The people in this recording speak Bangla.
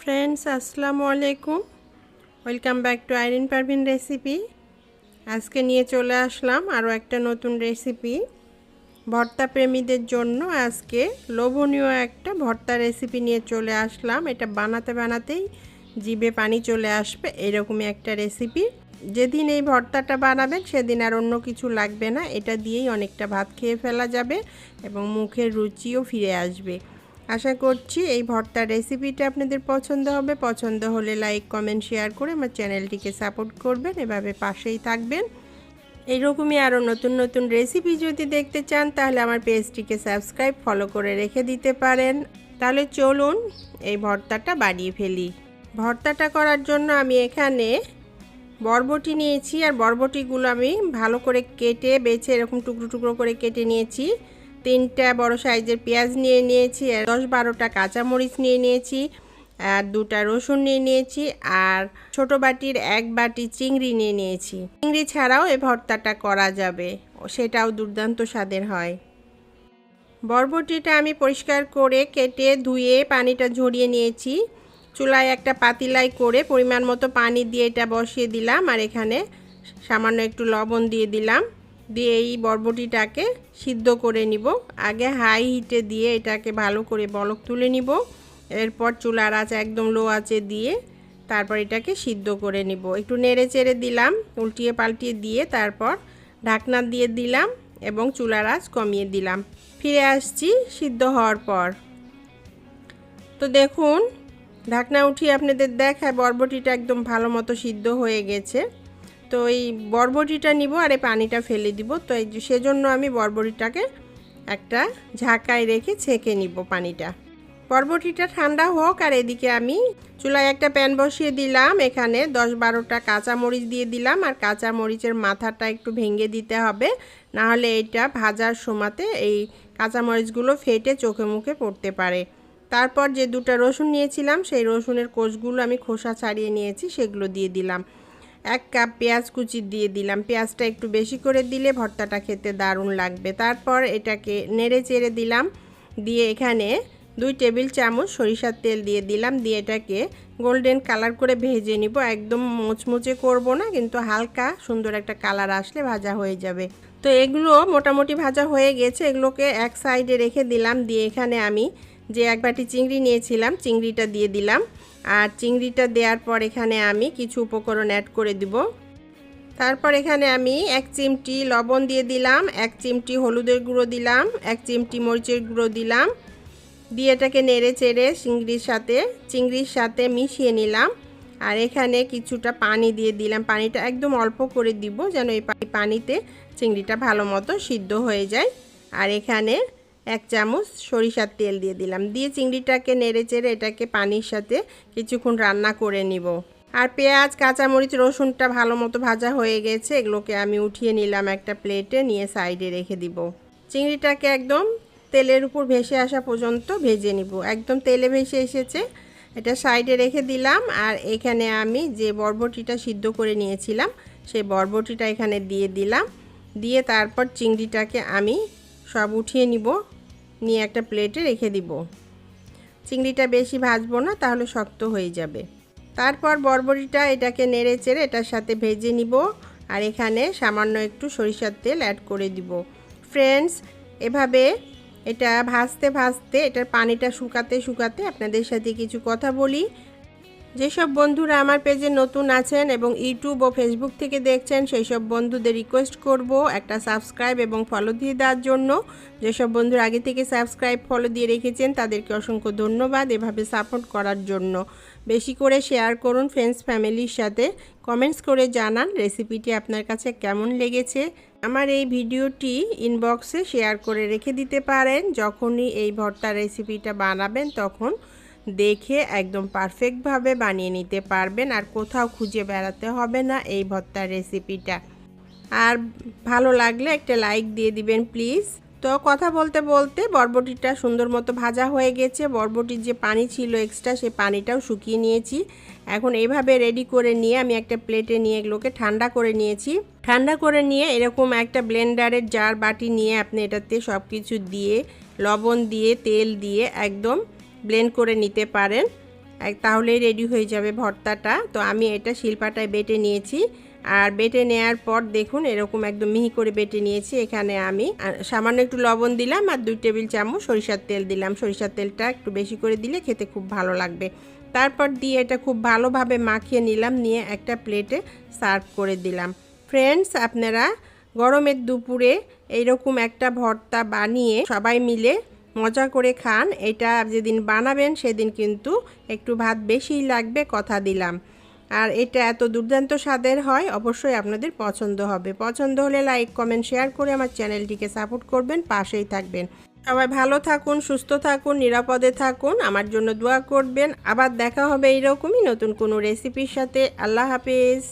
ফ্রেন্ডস আসসালামু আলাইকুম welcome back to Irin Parvin recipe আজকে নিয়ে চলে আসলাম আরও একটা নতুন রেসিপি ভর্তা প্রেমীদের জন্য আজকে লোভনীয় একটা ভর্তা রেসিপি নিয়ে চলে আসলাম। এটা বানাতে বানাতেই জিভে পানি চলে আসবে, এরকমই একটা রেসিপি যেদিন এই ভর্তাটা বানাবেন, সেদিন আর অন্য কিছু লাগবে না। এটা দিয়েই অনেকটা ভাত খেয়ে ফেলা যাবে এবং মুখের রুচিও ফিরে আসবে। আশা করছি এই ভর্তার রেসিপিটা আপনাদের পছন্দ হবে। পছন্দ হলে লাইক কমেন্ট শেয়ার করে আমার চ্যানেলটিকে সাপোর্ট করবেন, এভাবে পাশেই থাকবেন। এইরকমই আরও নতুন নতুন রেসিপি যদি দেখতে চান, তাহলে আমার পেজটিকে সাবস্ক্রাইব ফলো করে রেখে দিতে পারেন। তাহলে চলুন এই ভর্তাটা বাড়িয়ে ফেলি। ভর্তাটা করার জন্য আমি এখানে বরবটি নিয়েছি, আর বরবটিগুলো আমি ভালো করে কেটে, বেছে এরকম টুকরো টুকরো করে কেটে নিয়েছি। তিনটা বড় সাইজের পেঁয়াজ নিয়ে নিয়েছি, আর দশ বারোটা কাঁচামরিচ নিয়ে নিয়েছি, আর দুটা রসুন নিয়ে নিয়েছি, আর ছোট বাটির এক বাটি চিংড়ি নিয়ে নিয়েছি। চিংড়ি ছাড়াও এ ভর্তাটা করা যাবে, সেটাও দুর্দান্ত স্বাদের হয়। বরবটিটা আমি পরিষ্কার করে কেটে ধুয়ে পানিটা ঝরিয়ে নিয়েছি। চুলায় একটা পাতিলাই করে পরিমাণ মতো পানি দিয়ে এটা বসিয়ে দিলাম, আর এখানে সামান্য একটু লবণ দিয়ে দিলাম। দিয়ে এই বরবটিটাকে সিদ্ধ করে নিব। আগে হাই হিটে দিয়ে এটাকে ভালো করে বলক তুলে নিব। এরপর চুলার আঁচ একদম লো আঁচে দিয়ে তারপর এটাকে সিদ্ধ করে নিব। একটু নেড়ে চেড়ে দিলাম, উল্টিয়ে পাল্টিয়ে দিয়ে তারপর ঢাকনা দিয়ে দিলাম এবং চুলার আঁচ কমিয়ে দিলাম। ফিরে আসছি সিদ্ধ হওয়ার পর। তো দেখুন, ঢাকনা উঠিয়ে আপনাদের দেখায় বরবটিটা একদম ভালো মতো সিদ্ধ হয়ে গেছে। তো এই বরবটিটা নিব আর এই পানিটা ফেলে দিব। তো এই সেজন্য আমি বরবটিটাকে একটা ঝাঁকায় রেখে ছেঁকে নিব পানিটা। বরবটিটা ঠান্ডা হোক আর এদিকে আমি চুলায় একটা প্যান বসিয়ে দিলাম। এখানে দশ বারোটা কাঁচা মরিচ দিয়ে দিলাম আর কাঁচা মরিচের মাথাটা একটু ভেঙে দিতে হবে। না হলে এটা ভাজার সময়তে এই কাঁচা মরিচগুলো ফেটে চোখে মুখে পড়তে পারে। তারপর যে দুটো রসুন নিয়েছিলাম, সেই রসুনের কোষগুলো আমি খোসা ছাড়িয়ে নিয়েছি, সেগুলো দিয়ে দিলাম। এক কাপ পেঁয়াজ কুচি দিয়ে দিলাম। পেঁয়াজটা একটু বেশি করে দিলে ভর্তাটা খেতে দারুণ লাগবে। তারপর এটাকে নেড়ে চেড়ে দিলাম। দিয়ে এখানে দুই টেবিল চামচ সরিষার তেল দিয়ে দিলাম। দিয়ে এটাকে গোল্ডেন কালার করে ভেজে নিব। একদম মোচমুচে করব না, কিন্তু হালকা সুন্দর একটা কালার আসলে ভাজা হয়ে যাবে। তো এগুলো মোটামুটি ভাজা হয়ে গেছে। এগুলোকে এক সাইডে রেখে দিলাম। দিয়ে এখানে আমি যে এক বাটি চিংড়ি নিয়েছিলাম, চিংড়িটা দিয়ে দিলাম। আর চিংড়িটা দেওয়ার পর এখানে আমি কিছু উপকরণ অ্যাড করে দিব। তারপর এখানে আমি এক চিমটি লবণ দিয়ে দিলাম, এক চিমটি হলুদের গুঁড়ো দিলাম, এক চিমটি মরিচের গুঁড়ো দিলাম। দিয়ে এটাকে নেড়ে চেড়ে চিংড়ির সাথে চিংড়ির সাথে মিশিয়ে নিলাম। আর এখানে কিছুটা পানি দিয়ে দিলাম। পানিটা একদম অল্প করে দিব যেন এই পানিতে চিংড়িটা ভালো মতো সিদ্ধ হয়ে যায়। আর এখানে এক চামচ সরিষার তেল দিয়ে দিলাম। দিয়ে চিংড়িটাকে নেড়ে চেড়ে এটাকে পানির সাথে কিছুক্ষণ রান্না করে নিব। আর পেঁয়াজ, কাঁচামরিচ, রসুনটা ভালো মতো ভাজা হয়ে গেছে, এগুলোকে আমি উঠিয়ে নিলাম একটা প্লেটে, নিয়ে সাইডে রেখে দিব। চিংড়িটাকে একদম তেলের উপর ভেসে আসা পর্যন্ত ভেজে নিব। একদম তেলে ভেসে এসেছে, এটা সাইডে রেখে দিলাম। আর এখানে আমি যে বরবটিটা সিদ্ধ করে নিয়েছিলাম, সেই বরবটিটা এখানে দিয়ে দিলাম। দিয়ে তারপর চিংড়িটাকে আমি সব উঠিয়ে নিব। নিয়ে একটা প্লেটে রেখে দিব। চিংড়িটা বেশি ভাজবো না, তাহলে শক্ত হয়ে যাবে। তারপর বরবটিটা এটাকে নেড়ে চেড়ে এটার সাথে ভেজে নিব আর এখানে সামান্য একটু সরিষার তেল অ্যাড করে দিব। ফ্রেন্ডস এভাবে এটা ভাজতে ভাজতে এটার পানিটা শুকাতে শুকাতে আপনাদের সাথে কিছু কথা বলি। যেসব বন্ধুরা আমার পেজে নতুন আছেন এবং ইউটিউব ও ফেসবুক থেকে দেখছেন সেই সব বন্ধুদের রিকোয়েস্ট করব একটা সাবস্ক্রাইব এবং ফলো দিয়ে দেওয়ার জন্য। যেসব বন্ধুরা আগে থেকে সাবস্ক্রাইব ফলো দিয়ে রেখেছেন, তাদেরকে অসংখ্য ধন্যবাদ এভাবে সাপোর্ট করার জন্য। বেশি করে শেয়ার করুন ফ্রেন্ডস ফ্যামিলির সাথে। কমেন্টস করে জানান রেসিপিটি আপনার কাছে কেমন লেগেছে। আমার এই ভিডিওটি ইনবক্সে শেয়ার করে রেখে দিতে পারেন। যখনই এই ভর্তা রেসিপিটা বানাবেন, তখন দেখে একদম পারফেক্টভাবে বানিয়ে নিতে পারবেন আর কোথাও খুঁজে বেড়াতে হবে না এই ভর্তার রেসিপিটা আর ভালো লাগলে একটা লাইক দিয়ে দিবেন প্লিজ তো কথা বলতে বলতে বরবটিটা সুন্দর মতো ভাজা হয়ে গেছে। বরবটির যে পানি ছিল এক্সট্রা সেই পানিটাও শুকিয়ে নিয়েছি। এখন এইভাবে রেডি করে নিয়ে আমি একটা প্লেটে নিয়ে এগুলোকে ঠান্ডা করে নিয়েছি। ঠান্ডা করে নিয়ে এরকম একটা ব্লেন্ডারের জার বাটি নিয়ে আপনি এটাতে সব কিছু দিয়ে, লবণ দিয়ে, তেল দিয়ে একদম ব্লেন্ড করে নিতে পারেন। তাহলেই রেডি হয়ে যাবে ভর্তাটা। তো আমি এটা শিল্পাটায় বেটে নিয়েছি। আর বেটে নেয়ার পর দেখুন, এরকম একদম মিহি করে বেটে নিয়েছি। এখানে আমি সামান্য একটু লবণ দিলাম আর দুই টেবিল চামচ সরিষার তেল দিলাম। সরিষার তেলটা একটু বেশি করে দিলে খেতে খুব ভালো লাগবে। তারপর দিয়ে এটা খুব ভালোভাবে মাখিয়ে নিলাম, নিয়ে একটা প্লেটে সার্ভ করে দিলাম। ফ্রেন্ডস, আপনারা গরমের দুপুরে এইরকম একটা ভর্তা বানিয়ে সবাই মিলে মজা করে খান। এটা যেদিন বানাবেন সেদিন কিন্তু একটু ভাত বেশিই লাগবে কথা দিলাম। আর এটা এত দুর্দান্ত স্বাদের হয়, অবশ্যই আপনাদের পছন্দ হবে। পছন্দ হলে লাইক কমেন্ট শেয়ার করে আমার চ্যানেলটিকে সাপোর্ট করবেন, পাশেই থাকবেন। সবাই ভালো থাকুন, সুস্থ থাকুন, নিরাপদে থাকুন, আমার জন্য দোয়া করবেন। আবার দেখা হবে এইরকমই নতুন কোনো রেসিপির সাথে। আল্লাহ হাফিজ।